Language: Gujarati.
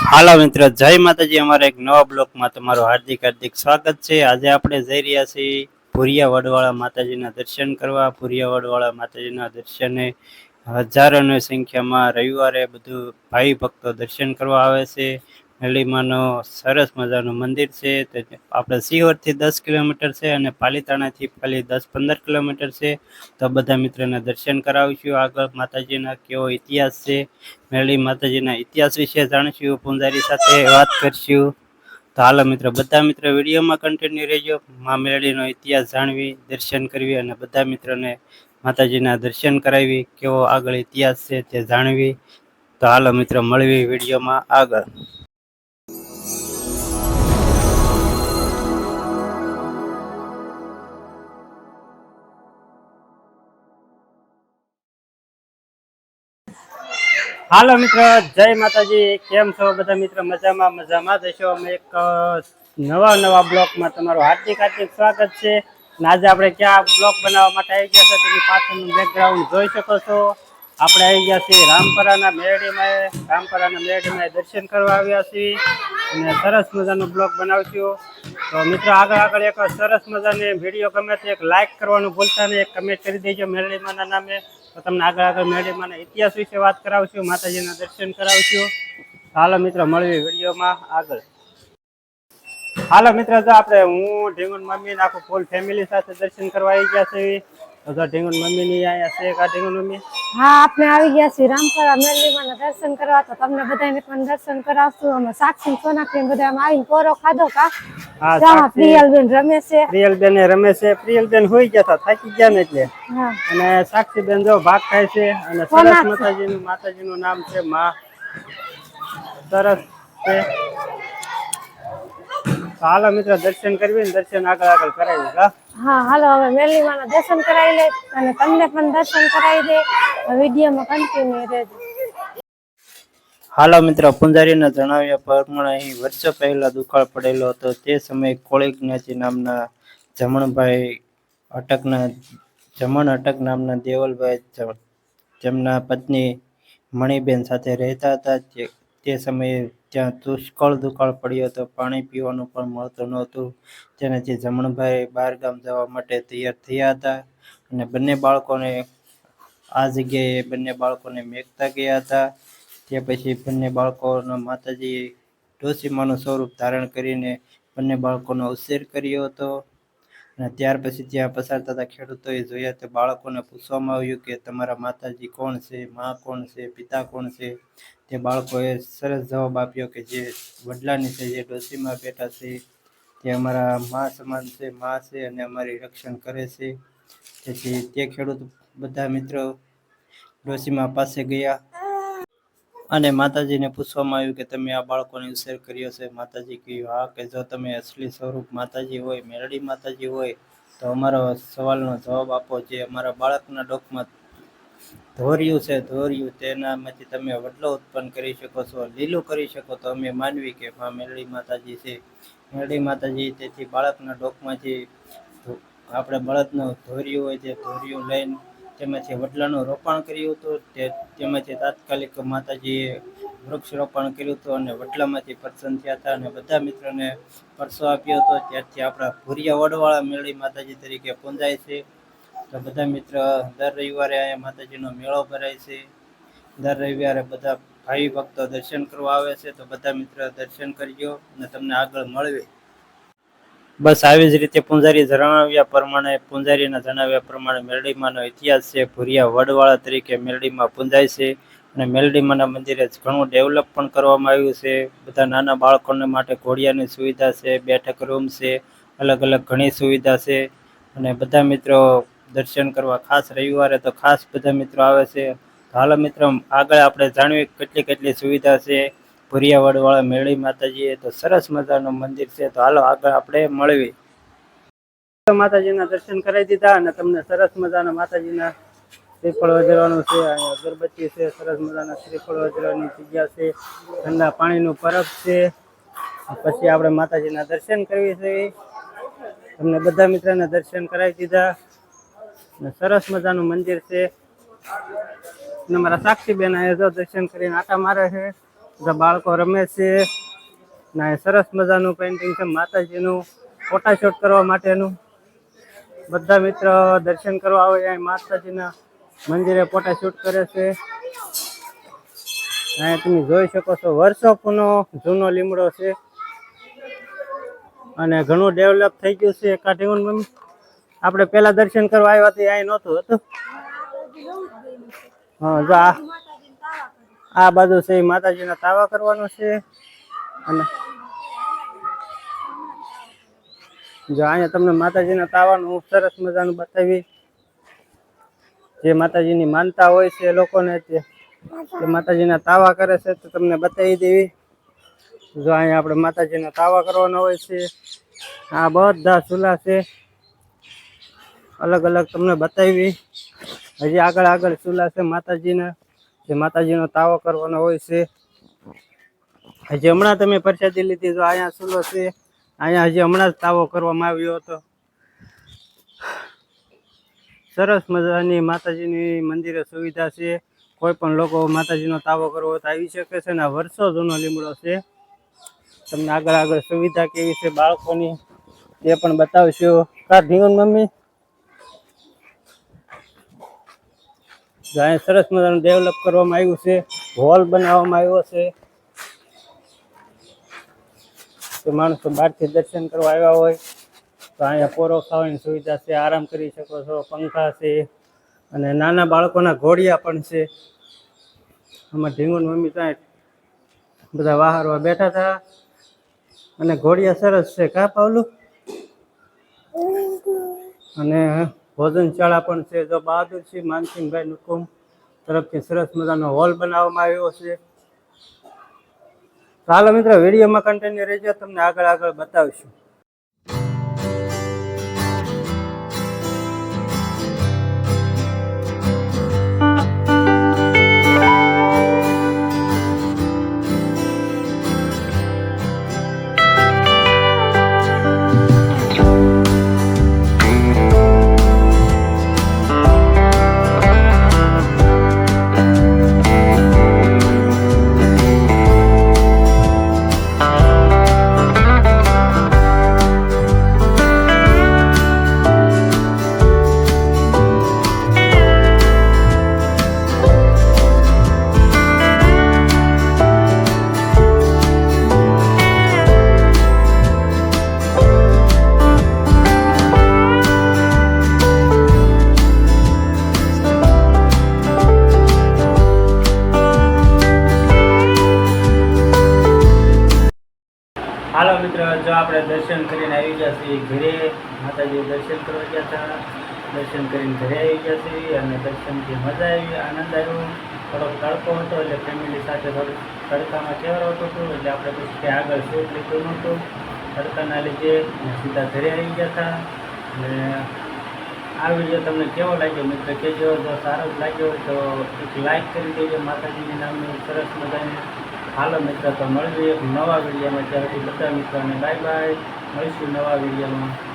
હાલો મિત્રો, જય માતાજી, અમારા એક નવા બ્લોકમાં તમારું હાર્દિક હાર્દિક સ્વાગત છે. આજે આપણે જઈ રહ્યા છીએ ભુરિયા વડવાળા માતાજીના દર્શન કરવા. ભુરિયા વડવાળા માતાજીના દર્શને હજારોની સંખ્યામાં રવિવારે બધું ભાઈ ભક્તો દર્શન કરવા આવે છે. મેલીમાનો સરસ મજાનું મંદિર છે. આપણે સિહોરથી દસ કિલોમીટર છે અને પાલીતાણાથી ખાલી દસ પંદર કિલોમીટર છે. તો બધા મિત્રોને દર્શન કરાવીશું. આગળ માતાજીના કેવો ઇતિહાસ છે. મેળી માતાજીના ઇતિહાસ વિશે જાણીશું. પૂંજારી સાથે વાત કરીશું. તો હાલો મિત્રો, બધા મિત્રો વિડીયોમાં કન્ટિન્યુ રહેજો. મા મેળીનો ઇતિહાસ જાણવી, દર્શન કરવી અને બધા મિત્રોને માતાજીના દર્શન કરાવી, કેવો આગળ ઇતિહાસ છે તે જાણવી. તો હાલો મિત્રો મળવી વિડીયોમાં આગળ. હાલો મિત્ર, જય માતાજી. કેમ છો બધા મિત્ર? મજામાં મજામાં જશો અમે એક નવા નવા બ્લોકમાં તમારું હાર્દિક હાર્દિક સ્વાગત છે. આજે આપણે ક્યાં બ્લોક બનાવવા માટે આવી ગયા છે તેની પાછળનું બેકગ્રાઉન્ડ જોઈ શકો છો. આપણે આવી ગયા છીએ રામપરાના મેરડીમાં. રામપરાના મેરડીમાં દર્શન કરવા આવ્યા છીએ. અને સરસ મજાનો બ્લોક બનાવશું તો મિત્રો, આગળ આગળ એક સરસ મજાની વીડિયો ગમે તો એક લાઈક કરવાનું ભૂલતા નહીં. એક કમેન્ટ કરી દેજો મેરડીમાંના નામે. તો તમને આગળ આગળ મેરડીમાના ઇતિહાસ વિશે વાત કરાવશું, માતાજીના દર્શન કરાવશું. હાલો મિત્રો મળવી વિડીયોમાં આગળ. હાલો મિત્રો, જો આપણે હું, ઢીંગુન મમ્મી આખું ફૂલ ફેમિલી સાથે દર્શન કરવા આવી ગયા છે તો જો મમ્મી ની અહીંયા છે કા મમ્મી? હા આપણે આવી ગયા છીએ રામપરા મેરડીમાં દર્શન કરવા તો તમને બધાને પણ દર્શન કરાવશું. અમે સાક્ષી સોનાક્ષી બધા આવીને પોરો ખાધો કા? હા પ્રિયલબેન રમે છે. પ્રિયલ બેન રમે છે. પ્રિયલ બેન હોઈ ગયા હતા થાકી ગયા ને એટલે. હા. અને સાક્ષી બેન જો ભાગ ખાય છે અને સરસનું માતાજીનું માતાજીનું નામ છે માં. સરસ છે. હાલો મિત્રો દર્શન કરવી ને દર્શન આગળ આગળ કરાવી હા? હાલો હવે મેરડીમાં દર્શન કરાવી લે અને તમને પણ દર્શન કરાવી દે. વિડીયોમાં કન્ટિન્યુ રહેજો. હાલો મિત્રો પુંજારીના જણાવ્યા પ્રમાણે અહીં વર્ષો પહેલા દુકાળ પડેલો હતો. તે સમયે કોળી જ્ઞાતિ નામના જમણભાઈ અટકના જમણ અટક નામના દેવલભાઈ જેમના પત્ની મણિબેન સાથે રહેતા હતા. તે સમયે ત્યાં દુષ્કળ દુકાળ પડ્યો હતો, પાણી પીવાનું પણ મળતું નહોતું. જેનાથી જમણભાઈ બહાર ગામ જવા માટે તૈયાર થયા હતા અને બંને બાળકોને આ જગ્યાએ બંને બાળકોને મેકતા ગયા હતા. તે પછી બંને બાળકોના માતાજીએ ડોસીમાનું સ્વરૂપ ધારણ કરીને બંને બાળકોનો ઉછેર કર્યો હતો. અને ત્યાર પછી ત્યાં પસાર થતા ખેડૂતોએ જોયા તે બાળકોને પૂછવામાં આવ્યું કે તમારા માતાજી કોણ છે, મા કોણ છે, પિતા કોણ છે? તે બાળકોએ સરસ જવાબ આપ્યો કે જે વડલાની છે, જે ડોસીમાં બેઠા છે, તે અમારા મા સમાન છે, મા છે અને અમારી રક્ષણ કરે છે. તેથી તે ખેડૂત બધા મિત્રો ડોસીમા પાસે ગયા અને માતાજીને પૂછવામાં આવ્યું કે તમે આ બાળકોને ઉછેર કર્યો છે માતાજી કહ્યું, હા, કે જો તમે અસલી સ્વરૂપ માતાજી હોય, મેરડી માતાજી હોય, તો અમારો સવાલનો જવાબ આપો જે અમારા બાળકના ડોકમાં ધોર્યું છે. ધોર્યું તેનામાંથી તમે વડલો ઉત્પન્ન કરી શકો છો, લીલું કરી શકો તો અમે માનવી કે હા, મેરડી માતાજી છે. મેરડી માતાજી તેથી બાળકના ડોકમાંથી આપણે બળદનું ધોર્યું હોય તે ધોર્યું લઈને તેમાંથી વડલાનું રોપણ કર્યું હતું, તે તેમાંથી તાત્કાલિક માતાજીએ વૃક્ષ રોપણ કર્યું હતું અને વડલામાંથી પ્રસન્ન થયા હતા અને બધા મિત્રોને પરસો આપ્યો હતો. ત્યારથી આપણા ભૂરિયા વડવાળા મેળી માતાજી તરીકે પૂંજાય છે. તો બધા મિત્ર દર રવિવારે અહીંયા માતાજીનો મેળો ભરાય છે. દર રવિવારે બધા ભાઈ ભક્તો દર્શન કરવા આવે છે. તો બધા મિત્ર દર્શન કરજો અને તમને આગળ મળવે બસ આવી જ રીતે પૂંજારી જણાવ્યા પ્રમાણે, પૂંજારીના જણાવ્યા પ્રમાણે મેરડીમાનો ઇતિહાસ છે. ભૂરિયા વડવાળા તરીકે મેરડીમાં પૂંજાય છે અને મેલડીમાના મંદિરે ઘણું ડેવલપ પણ કરવામાં આવ્યું છે. બધા નાના બાળકોને માટે ઘોડિયાની સુવિધા છે, બેઠક રૂમ છે, અલગ અલગ ઘણી સુવિધા છે અને બધા મિત્રો દર્શન કરવા ખાસ રવિવારે તો ખાસ બધા મિત્રો આવે છે. હાલ મિત્રો આગળ આપણે જાણવી કેટલી કેટલી સુવિધા છે. ભુરિયાવાડવાળા મેળી માતાજી તો સરસ મજાનું મંદિર છે. તો હાલો આગળ આપણે મળવી. માતાજીના દર્શન કરાવી દીધા અને તમને સરસ મજાના માતાજીના શ્રીફળ વજરાવાનું છે. અહીંયા અગરબત્તી છે, સરસ મજાના શ્રીફળ વજરાની જગ્યા છે. ઠંડા પાણીનું પરબ છે. પછી આપણે માતાજીના દર્શન કરવી છે તમને બધા મિત્રોને દર્શન કરાવી દીધા. અને સરસ મજાનું મંદિર છે. અને મારા સાક્ષી બેન અહીંયા દર્શન કરીને આટા મારે છે. બાળકો રમે છે ના સરસ મજાનું પેન્ટિંગ છે માતાજીનું ફોટાશૂટ કરવા માટેનું. બધા મિત્ર દર્શન કરવા આવે અહીં માતાજીના મંદિરે ફોટાશૂટ કરે છે. અહીંયા તમે જોઈ શકો છો વર્ષો પૂનો જૂનો લીમડો છે. અને ઘણું ડેવલપ થઈ ગયું છે કાઠીગુંડ મમ્મી આપણે પહેલા દર્શન કરવા આવ્યા હતા અહીં નહોતું હતું. હા, જો આ આ બાજુ છે માતાજીના તાવા કરવાનો છે. અને જો અહીંયા તમને માતાજીના તાવાનું સરસ મજાનું બતાવી જે માતાજીની માનતા હોય છે લોકોને તે માતાજીના તાવા કરે છે તો તમને બતાવી દેવી. જો અહીંયા આપણે માતાજીના તાવા કરવાના હોય છે. આ બધા ચૂલા છે. અલગ અલગ તમને બતાવી. હજી આગળ આગળ ચૂલા છે માતાજીના. જે માતાજીનો તાવો કરવાનો હોય છે. હજી હમણાં તમે પ્રસાદી લીધી તો અહીંયા ચૂલો છે? અહીંયા હજી હમણાં જ તાવો કરવામાં આવ્યો હતો. સરસ મજાની માતાજીની મંદિરે સુવિધા છે. કોઈ પણ લોકો માતાજીનો તાવો કરવો તો આવી શકે છે ને વર્ષો જૂનો લીમડો છે. તમને આગળ આગળ સુવિધા કેવી છે બાળકોની તે પણ બતાવશું. કા ધીવન મમ્મી? જો અહીંયા સરસ મજાનું ડેવલપ કરવામાં આવ્યું છે હોલ બનાવવામાં આવ્યો છે. તો માણસો બહારથી દર્શન કરવા આવ્યા હોય, તો અહીંયા પોરો ખાવાની સુવિધા છે, આરામ કરી શકો છો, પંખા છે, અને નાના બાળકોના ઘોડિયા પણ છે. આમાં ઢીંગુન મમ્મી ત્યાં બધા વાહરવા બેઠા હતા. અને ઘોડિયા સરસ છે, કા, પાવલું? અને ભોજનશાળા પણ છે. જો બહાદુરસિંહ માનસિંહભાઈ નુકુમ તરફથી સરસ મજાનો હોલ બનાવવામાં આવ્યો છે. ચાલો મિત્રો, વિડીયોમાં કન્ટિન્યુ રહેજો. તમને આગળ આગળ બતાવીશું. આપણે દર્શન કરીને આવી ગયા છીએ ઘરે. માતાજી દર્શન કરવા ગયા હતા. દર્શન કરીને ઘરે આવી ગયા છીએ અને દર્શનથી મજા આવી, આનંદ આવ્યો. થોડોક તડકો હતો એટલે ફેમિલી સાથે થોડુંક તડકામાં ચહેરો હતો, એટલે આપણે પછી આગળ શૂટ લીધું નહોતું. તડકાના લીધે સીધા ઘરે આવી ગયા હતા. અને આ વીડિયો તમને કેવો લાગ્યો? મિત્ર કહેજો જો સારો જ લાગ્યો તો એક લાઈક કરી દેજો માતાજીની નામની સરસ મજાની હાલો મિત્ર, તો મળજો એક નવા વિડીયોમાં. ત્યારથી બધા મિત્રોને બાય બાય મળીશું નવા વિડીયોમાં.